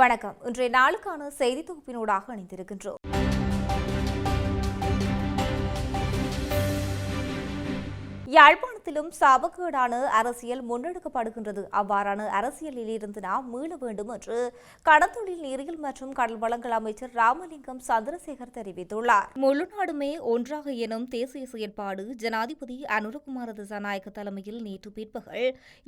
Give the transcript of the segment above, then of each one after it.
வணக்கம். இன்றைய நாளுக்கான செய்தி தொகுப்பினூடாக இணைந்திருக்கின்றோம். யாழ்ப்பாணத்திலும் சாபக்கேடான அரசியல் முன்னெடுக்கப்படுகின்றது. அவ்வாறான அரசியலில் இருந்து நாம் மீள வேண்டும் என்று கடத்தொழில் நீரியல் மற்றும் கடல் வளங்கள் அமைச்சர் ராமலிங்கம் சந்திரசேகர் தெரிவித்துள்ளார். முழு நாடுமே ஒன்றாக எனும் தேசிய செயற்பாடு ஜனாதிபதி அனுரகுமார திசாநாயக்க தலைமையில் நேற்று பிற்பகல்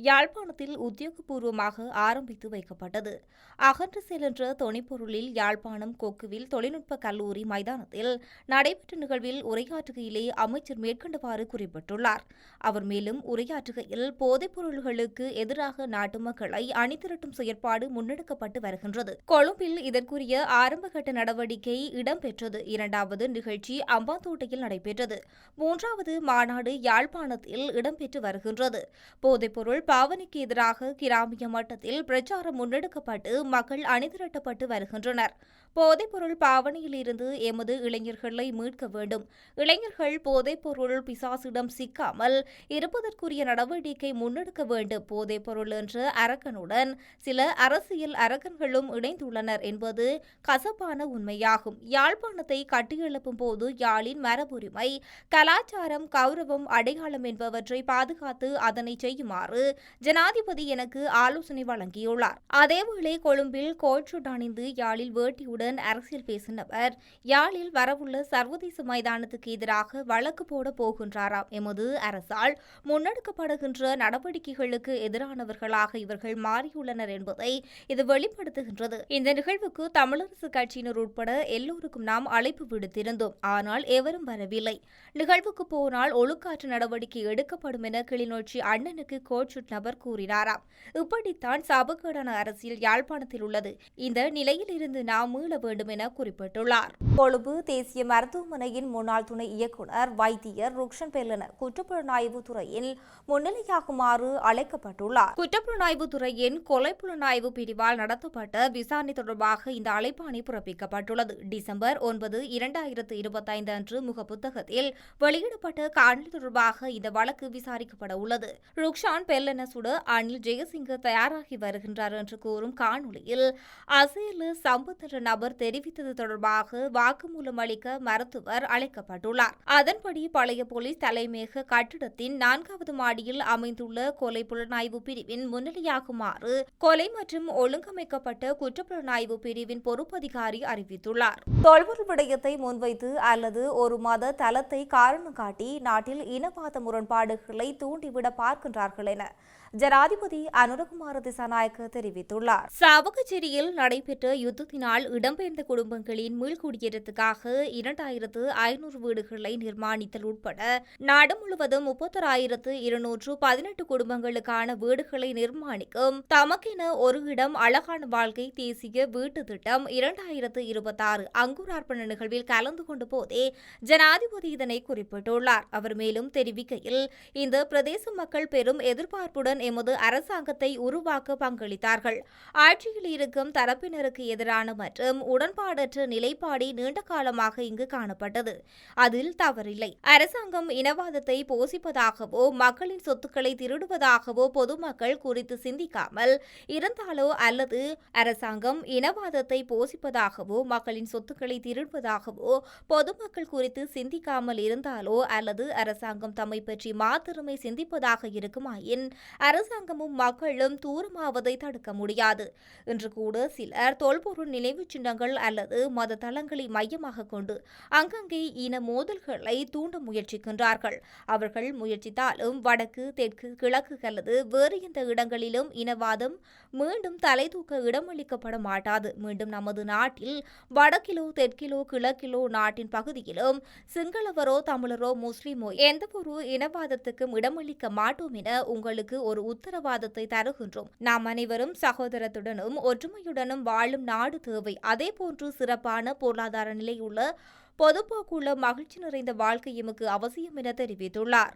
யாழ்ப்பாணத்தில் உத்தியோகபூர்வமாக ஆரம்பித்து வைக்கப்பட்டது. அகன்று செல்கின்ற தொனிப்பொருளில் யாழ்ப்பாணம் கொக்குவில் தொழில்நுட்ப கல்லூரி மைதானத்தில் நடைபெற்ற நிகழ்வில் உரையாற்றுகையிலே அமைச்சர் மேற்கண்டவாறு குறிப்பிட்டுள்ளார். அவர் மேலும் உரையாற்றுகையில் போதைப் பொருள்களுக்கு எதிராக நாட்டு மக்களை அணிதிரட்டும் செயற்பாடு முன்னெடுக்கப்பட்டு வருகின்றது. கொழும்பில் இதற்குரிய ஆரம்பகட்ட நடவடிக்கை இடம்பெற்றது. இரண்டாவது நிகழ்ச்சி அம்பாந்தோட்டையில் நடைபெற்றது. மூன்றாவது மாநாடு யாழ்ப்பாணத்தில் இடம்பெற்று வருகின்றது. போதைப்பொருள் பாவனைக்கு எதிராக கிராமிய மட்டத்தில் பிரச்சாரம் முன்னெடுக்கப்பட்டு மக்கள் அணிதிரட்டப்பட்டு வருகின்றனர். போதைப்பொருள் பாவனையிலிருந்து எமது இளைஞர்களை மீட்க வேண்டும். இளைஞர்கள் போதைப்பொருள் பிசாசிடம் சிக்காமல் இருப்பதற்குரிய நடவடிக்கை முன்னெடுக்க வேண்டும். போதைப்பொருள் என்ற அரக்கனுடன் சில அரசியல் அரக்கன்களும் இணைந்துள்ளனர் என்பது கசப்பான உண்மையாகும். யாழ்ப்பாணத்தை கட்டியெழுப்பும் போது யாழின் மரபுரிமை கலாச்சாரம் கௌரவம் அடையாளம் என்பவற்றை பாதுகாத்து அதனை செய்யுமாறு ஜனாதிபதி எனக்கு ஆலோசனை வழங்கியுள்ளார். அதேவேளை கொழும்பில் கோட்ஷுட் அணிந்து யாழில் வேட்டியுடன் அரசியல் பேசினவர். யாழில் வரவுள்ள சர்வதேச மைதானத்துக்கு எதிராக வழக்கு போட போகின்றாராம் எமது அரசால். முன்னெடுக்கப்படுகின்ற நடவடிக்கைகளுக்கு எதிரானவர்களாக இவர்கள் மாறியுள்ளனர் என்பதை இது வெளிப்படுத்துகின்றது. இந்த நிகழ்வுக்கு தமிழரசு கட்சியினர் உட்பட எல்லோருக்கும் நாம் அழைப்பு விடுத்திருந்தோம். ஆனால் எவரும் வரவில்லை. நிகழ்வுக்கு போனால் ஒழுக்காற்று நடவடிக்கை எடுக்கப்படும் என கிளிநொச்சி அண்ணனுக்கு கோட்சுட் நபர் கூறினாராம். இப்படித்தான் சபகேடான அரசியல் யாழ்ப்பாணத்தில் உள்ளது. இந்த நிலையில் இருந்து நாம் மீள வேண்டும் என குறிப்பிட்டுள்ளார். கொழும்பு தேசிய மருத்துவமனையின் முன்னாள் துணை இயக்குநர் வைத்தியர் ருக்ஷன் பெல்லன குற்றப்புலனாய்வு துறையில் முன்னிலையாகுமாறு அழைக்கப்பட்டுள்ளார். குற்றப்புலனாய்வு துறையின் கொலை புலனாய்வு பிரிவால் நடத்தப்பட்ட விசாரணை தொடர்பாக இந்த அழைப்பாணை பிறப்பிக்கப்பட்டுள்ளது. டிசம்பர் ஒன்பது இரண்டாயிரத்து இருபத்தைந்து அன்று முகப்புத்தகத்தில் வெளியிடப்பட்ட காணொலி தொடர்பாக இந்த வழக்கு விசாரிக்கப்பட உள்ளது. ருக்ஷான் பெல்லன சுட அனில் ஜெயசிங்க தயாராகி வருகின்றார் என்று கூறும் காணொலியில் அசேலு சம்பத் என்ற நபர் தெரிவித்தது தொடர்பாக வாக்குமூலம் அளிக்க மருத்துவர் அழைக்கப்பட்டுள்ளார். அதன்படி பழைய போலீஸ் தலைமையக கட்டிடத்தின் நான்காவது மாடியில் அமைந்துள்ள கொலை புலனாய்வு பிரிவின் முன்னிலையாகுமாறு கொலை மற்றும் ஒழுங்கமைக்கப்பட்ட குற்றப்புலனாய்வு பிரிவின் பொறுப்பதிகாரி அறிவித்துள்ளார். தொல்பொருள் விடயத்தை முன்வைத்து அல்லது ஒரு மத தளத்தை காரணம் காட்டி நாட்டில் இனவாத முரண்பாடுகளை தூண்டிவிட பார்க்கின்றார்கள் என ஜனாதிபதி அனுரகுமார திசாநாயக்க தெரிவித்துள்ளார். சாவகச்சேரியில் நடைபெற்ற யுத்தத்தினால் இடம்பெயர்ந்த குடும்பங்களின் மீள்குடியேற்றத்துக்காக இரண்டாயிரத்து ஐநூறு வீடுகளை நிர்மாணித்தல் உட்பட நாடு முழுவதும் முப்பத்தொராயிரத்து இருநூற்று பதினெட்டு குடும்பங்களுக்கான வீடுகளை நிர்மாணிக்கும் தமக்கென ஒரு இடம் அழகான வாழ்க்கை தேசிய வீட்டு திட்டம் இரண்டாயிரத்து இருபத்தாறு அங்குரார்ப்பண நிகழ்வில் கலந்து கொண்ட போதே ஜனாதிபதி இதனை குறிப்பிட்டுள்ளார். அவர் மேலும் தெரிவிக்கையில் இந்த பிரதேச மக்கள் பெரும் எதிர்பார்ப்புடன் எமது அரசாங்கத்தை உருவாக்க பங்களித்தார்கள். ஆட்சியில் இருக்கும் தரப்பினருக்கு எதிரான மற்றும் உடன்பாடற்ற நிலைப்பாடே நீண்ட காலமாக இங்கு காணப்பட்டது. அதில் தவறில்லை. அரசாங்கம் இனவாதத்தை போசிப்பதாகவோ மக்களின் சொத்துக்களை திருடுவதாகவோ பொதுமக்கள் குறித்து சிந்திக்காமல் இருந்தாலோ அல்லது அரசாங்கம் இனவாதத்தை போசிப்பதாகவோ மக்களின் சொத்துக்களை திருடுவதாகவோ பொதுமக்கள் குறித்து சிந்திக்காமல் இருந்தாலோ அல்லது அரசாங்கம் தம்மை பற்றி மாத்திரமே சிந்திப்பதாக இருக்குமாயின் அரசாங்கமும் மக்களும் தூரமாவதை தடுக்க முடியாது. இன்று கூட சிலர் தொல்பொருள் நினைவுச் இனங்கள் அல்லது மத தளங்களை மையமாக கொண்டு அங்கங்கே இன மோதல்களை தூண்ட முயற்சிக்கின்றார்கள். அவர்கள் முயற்சித்தாலும் வடக்கு தெற்கு கிழக்கு அல்லது வேறு எந்த இடங்களிலும் இனவாதம் மீண்டும் தலை தூக்க இடமளிக்கப்பட மாட்டாது. மீண்டும் நமது நாட்டில் வடக்கிலோ தெற்கிலோ கிழக்கிலோ நாட்டின் பகுதியிலும் சிங்களவரோ தமிழரோ முஸ்லிமோ எந்த ஒரு இனவாதத்துக்கும் இடமளிக்க மாட்டோம் என உங்களுக்கு ஒரு உத்தரவாதத்தை தருகின்றோம். நாம் அனைவரும் சகோதரத்துடனும் ஒற்றுமையுடனும் வாழும் நாடு தேவை. அதேபோன்று சிறப்பான பொருளாதார நிலையுள்ள பொதுப்போக்குள்ள மகிழ்ச்சி நிறைந்த வாழ்க்கை எமக்கு அவசியம் என தெரிவித்துள்ளார்.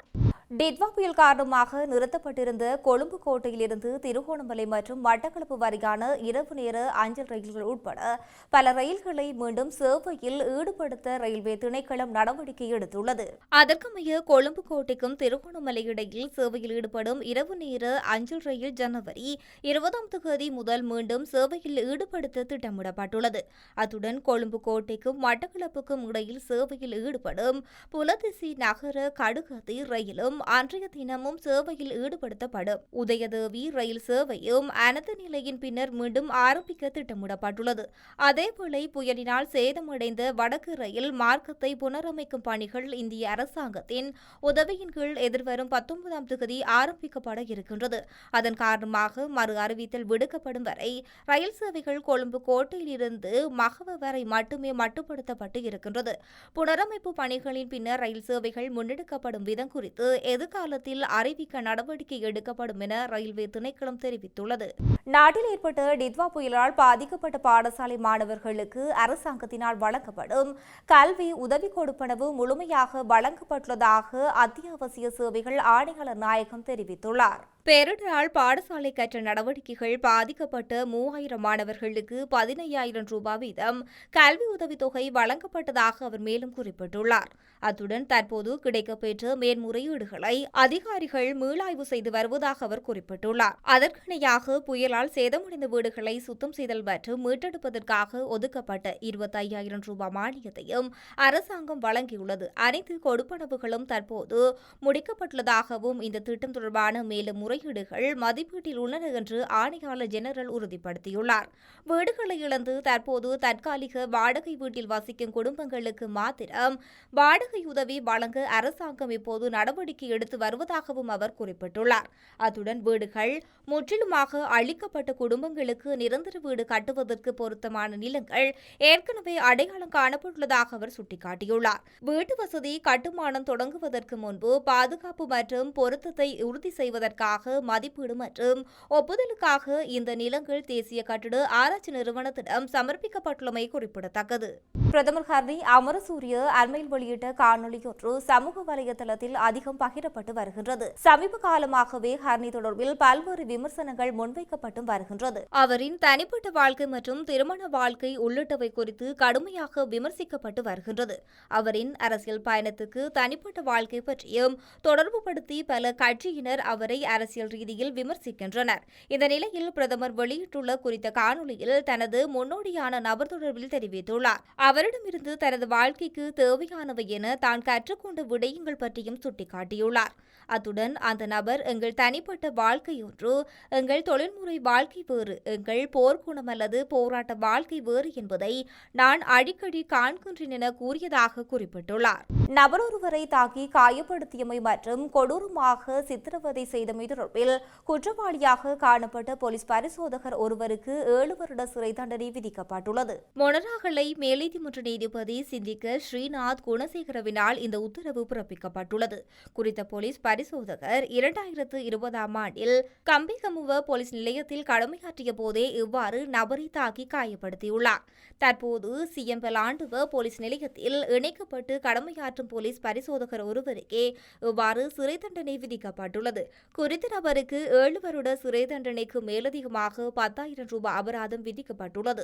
டிட்வா புயல் காரணமாக நிறுத்தப்பட்டிருந்த கொழும்பு கோட்டையிலிருந்து திருகோணமலை மற்றும் மட்டக்களப்பு வரையான இரவு நேர அஞ்சல் ரயில்கள் உட்பட பல ரயில்களை மீண்டும் சேவையில் ஈடுபடுத்த ரயில்வே திணைக்களம் நடவடிக்கை எடுத்துள்ளது. அதற்கமைய கொழும்பு கோட்டைக்கும் திருகோணமலை இடையில் சேவையில் ஈடுபடும் இரவு நேர அஞ்சல் ரயில் ஜனவரி இருபதாம் தேதி முதல் மீண்டும் சேவையில் ஈடுபடுத்த திட்டமிடப்பட்டுள்ளது. அத்துடன் கொழும்பு கோட்டைக்கும் மட்டக்களப்புக்கும் துறையில் சேவையில் ஈடுபடும் புலதிசி நகர கடுகதி ரயிலும் அன்றைய தினமும் சேவையில் ஈடுபடுத்தப்படும். உதயதேவி ரயில் சேவையும் அனந்த நிலையின் பின்னர் மீண்டும் ஆரம்பிக்க திட்டமிடப்பட்டுள்ளது. அதேவேளை புயலினால் சேதமடைந்த வடக்கு ரயில் மார்க்கத்தை புனரமைக்கும் பணிகள் இந்திய அரசாங்கத்தின் உதவியின் கீழ் எதிர்வரும் பத்தொன்பதாம் தொகுதி ஆரம்பிக்கப்பட இருக்கின்றது. அதன் காரணமாக மறு அறிவித்தல் விடுக்கப்படும் வரை ரயில் சேவைகள் கொழும்பு கோட்டையிலிருந்து மகவ வரை மட்டுமே மட்டுப்படுத்தப்பட்டு இருக்கின்றது. புனரமைப்பு பணிகளின் பின்னர் ரயில் சேவைகள் முன்னெடுக்கப்படும் விதம் குறித்து எதிர்காலத்தில் அறிவிக்க நடவடிக்கை எடுக்கப்படும் என ரயில்வே திணைக்களம் தெரிவித்துள்ளது. நாட்டில் ஏற்பட்ட டித்வா புயலால் பாதிக்கப்பட்ட பாடசாலை மாணவர்களுக்கு அரசாங்கத்தினால் வழங்கப்படும் கல்வி உதவி கொடுப்பனவு முழுமையாக வழங்கப்பட்டுள்ளதாக அத்தியாவசிய சேவைகள் ஆணையாளர் நாயகம் தெரிவித்துள்ளார். பேரிடரால் பாடசாலை கற்ற நடவடிக்கைகள் பாதிக்கப்பட்ட மூவாயிரம் மாணவர்களுக்கு பதினையாயிரம் ரூபாய் வீதம் கல்வி உதவித்தொகை வழங்கப்பட்டதாக அவர் மேலும் குறிப்பிட்டுள்ளார். அத்துடன் தற்போது கிடைக்கப்பெற்ற மேன்முறையீடுகளை அதிகாரிகள் மீளாய்வு செய்து வருவதாக அவர் குறிப்பிட்டுள்ளார். அதற்கிணையாக புயலால் சேதமடைந்த வீடுகளை சுத்தம் செய்தல் மற்றும் மீட்டெடுப்பதற்காக ஒதுக்கப்பட்ட இருபத்தையாயிரம் ரூபாய் மானியத்தையும் அரசாங்கம் வழங்கியுள்ளது. அனைத்து கொடுப்பனவுகளும் தற்போது முடிக்கப்பட்டுள்ளதாகவும் இந்த திட்டம் தொடர்பான மேலும் முறையீடுகள் மதிப்பீட்டில் உள்ளன என்று ஆணையாளர் ஜெனரல் உறுதிப்படுத்தியுள்ளார். வீடுகளை இழந்து தற்போது தற்காலிக வாடகை வீட்டில் வசிக்கும் குடும்பங்களுக்கு மாத்திரம் வாடகை உதவி வழங்க அரசாங்கம் இப்போது நடவடிக்கை எடுத்து வருவதாகவும் அவர் குறிப்பிட்டுள்ளார். அத்துடன் வீடுகள் முற்றிலுமாக அழிக்கப்பட்ட குடும்பங்களுக்கு நிரந்தர வீடு கட்டுவதற்கு பொருத்தமான நிலங்கள் ஏற்கனவே அடையாளம் காணப்பட்டுள்ளதாக அவர் சுட்டிக்காட்டியுள்ளார். வீட்டு வசதி கட்டுமானம் தொடங்குவதற்கு முன்பு பாதுகாப்பு மற்றும் பொருத்தத்தை உறுதி செய்வதற்காக மதிப்பீடு மற்றும் ஒப்புதலுக்காக இந்த நிலங்கள் தேசிய கட்டிட ஆராய்ச்சி நிறுவனத்திடம் சமர்ப்பிக்கப்பட்டுள்ளமை குறிப்பிடத்தக்கது. பிரதமர் ஹர்னி அமரசூரிய அண்மையில் வெளியிட்ட காணொலியொன்று சமூக வலைதளத்தில் அதிகம் பகிரப்பட்டு வருகின்றது. சமீப காலமாகவே ஹர்னி தொடர்பில் பல்வேறு விமர்சனங்கள் முன்வைக்கப்பட்டு வருகின்றது. அவரின் தனிப்பட்ட வாழ்க்கை மற்றும் திருமண வாழ்க்கை உள்ளிட்டவை குறித்து கடுமையாக விமர்சிக்கப்பட்டு வருகின்றது. அவரின் அரசியல் பயணத்துக்கு தனிப்பட்ட வாழ்க்கை பற்றியும் தொடர்புபடுத்தி பல கட்சியினர் அவரை அரசியல் அரசியல் ரீதியில் விமர்சிக்கின்றனர். இந்த நிலையில் பிரதமர் வெளியிட்டுள்ள குறித்த காணொலியில் தனது முன்னோடியான நபர் தொடர்பில் தெரிவித்துள்ளார். அவரிடமிருந்து தனது வாழ்க்கைக்கு தேவையானவை என தான் கற்றுக்கொண்ட விடயங்கள் பற்றியும் சுட்டிக்காட்டியுள்ளார். அத்துடன் அந்த நபர் எங்கள் தனிப்பட்ட வாழ்க்கை ஒன்று எங்கள் தொழில்முறை வாழ்க்கை வேறு எங்கள் போர்க்குணம் அல்லது போராட்ட வாழ்க்கை வேறு என்பதை நான் அடிக்கடி காண்கின்றேன் என கூறியதாக குறிப்பிட்டுள்ளார். நபரொருவரை தாக்கி காயப்படுத்தியமை மற்றும் கொடூரமாக சித்திரவதை செய்தமை தொடர்பில் குற்றவாளியாக காணப்பட்ட போலீஸ் பரிசோதகர் ஒருவருக்கு ஏழு வருட சிறை தண்டனை விதிக்கப்பட்டுள்ளது. மொனராகலை மேல்நீதிமன்ற நீதிபதி சிந்திக்க ஸ்ரீநாத் குணசேகரவினால் இந்த உத்தரவு பிறப்பிக்கப்பட்டுள்ளது. குறித்த போலீஸ் பரிசோதகர் இரண்டாயிரத்து இருபதாம் ஆண்டில் கம்பிகமுவ போலீஸ் நிலையத்தில் கடமையாற்றிய போதே இவ்வாறு நபரை தாக்கி காயப்படுத்தியுள்ளார். தற்போது சிஎம்பலாண்டுவ போலீஸ் நிலையத்தில் இணைக்கப்பட்டு கடமையாற்றும் போலீஸ் பரிசோதகர் ஒருவருக்கே இவ்வாறு சிறை தண்டனை விதிக்கப்பட்டுள்ளது. குறித்த நபருக்கு ஏழு வருட சிறை தண்டனைக்கு மேலதிகமாக பத்தாயிரம் ரூபாய் அபராதம் விதிக்கப்பட்டுள்ளது.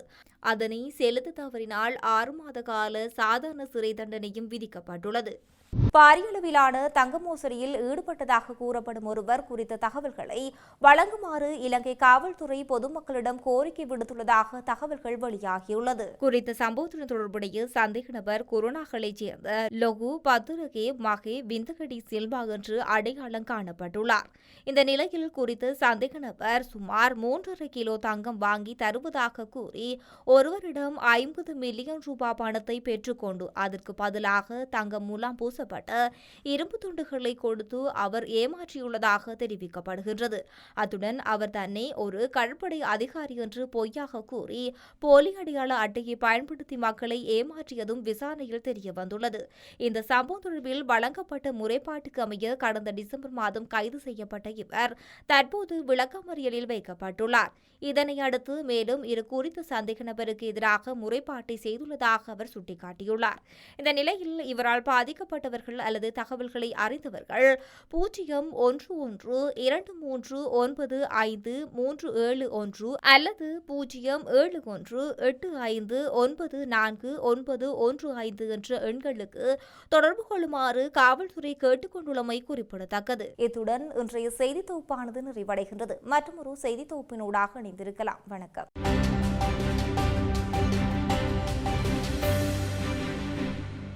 அதனை செலுத்த தவறினால் ஆறு மாத கால சாதாரண சிறை தண்டனையும் விதிக்கப்பட்டுள்ளது. பாரியளவிலான தங்க மோசடியில் ஈடுபட்டதாக கூறப்படும் ஒருவர் குறித்த தகவல்களை வழங்குமாறு இலங்கை காவல்துறை பொதுமக்களிடம் கோரிக்கை விடுத்துள்ளதாக தகவல்கள் வெளியாகியுள்ளது. குறித்த சம்பவத்துடன் தொடர்புடைய சந்தேக நபர் குருணாகலைச் சேர்ந்த லொகு பத்துரகே மகே விந்தகடி சில்வா என்று அடையாளம் காணப்பட்டுள்ளார். இந்த நிலையில் குறித்த சந்தேக நபர் சுமார் மூன்றரை கிலோ தங்கம் வாங்கி தருவதாக கூறி ஒருவரிடம் ஐம்பது மில்லியன் ரூபாய் பணத்தை பெற்றுக்கொண்டு அதற்கு பதிலாக தங்கம் மூலம் பூச பூசப்பட்ட இரும்பு துண்டுகளை கொடுத்து அவர் ஏமாற்றியுள்ளதாக தெரிவிக்கப்படுகின்றது. அத்துடன் அவர் தன்னை ஒரு கடற்படை அதிகாரி என்று பொய்யாக கூறி போலி அடையாள அட்டையை பயன்படுத்தி மக்களை ஏமாற்றியதும் விசாரணையில் தெரியவந்துள்ளது. இந்த சம்பவம் தொடர்பில் வழங்கப்பட்ட முறைப்பாட்டுக்கு அமைய கடந்த டிசம்பர் மாதம் கைது செய்யப்பட்ட இவர் தற்போது விளக்கமறியலில் வைக்கப்பட்டுள்ளார். இதனை அடுத்து மேலும் இரு குறித்த சந்தேக நபருக்கு எதிராக முறைப்பாட்டை செய்துள்ளதாக அவர் சுட்டிக்காட்டியுள்ளார். இந்த நிலையில் இவரால் பாதிக்கப்பட்ட பாதிக்கப்பட்டவர்கள் அல்லது தகவல்களை அறிந்தவர்கள் பூஜ்ஜியம் ஒன்று ஒன்று இரண்டு மூன்று ஒன்பது ஐந்து மூன்று ஏழு ஒன்று அல்லது பூஜ்ஜியம் ஏழு ஒன்று எட்டு ஐந்து ஒன்பது நான்கு ஒன்பது ஒன்று ஐந்து என்ற எண்களுக்கு தொடர்பு கொள்ளுமாறு காவல்துறை கேட்டுக்கொண்டுள்ளமை குறிப்பிடத்தக்கது. இத்துடன் இன்றைய செய்தி தொகுப்பானது நிறைவடைகின்றது. மற்றொரு செய்தி தொகுப்பினூடாக இணைந்திருக்கலாம். வணக்கம்.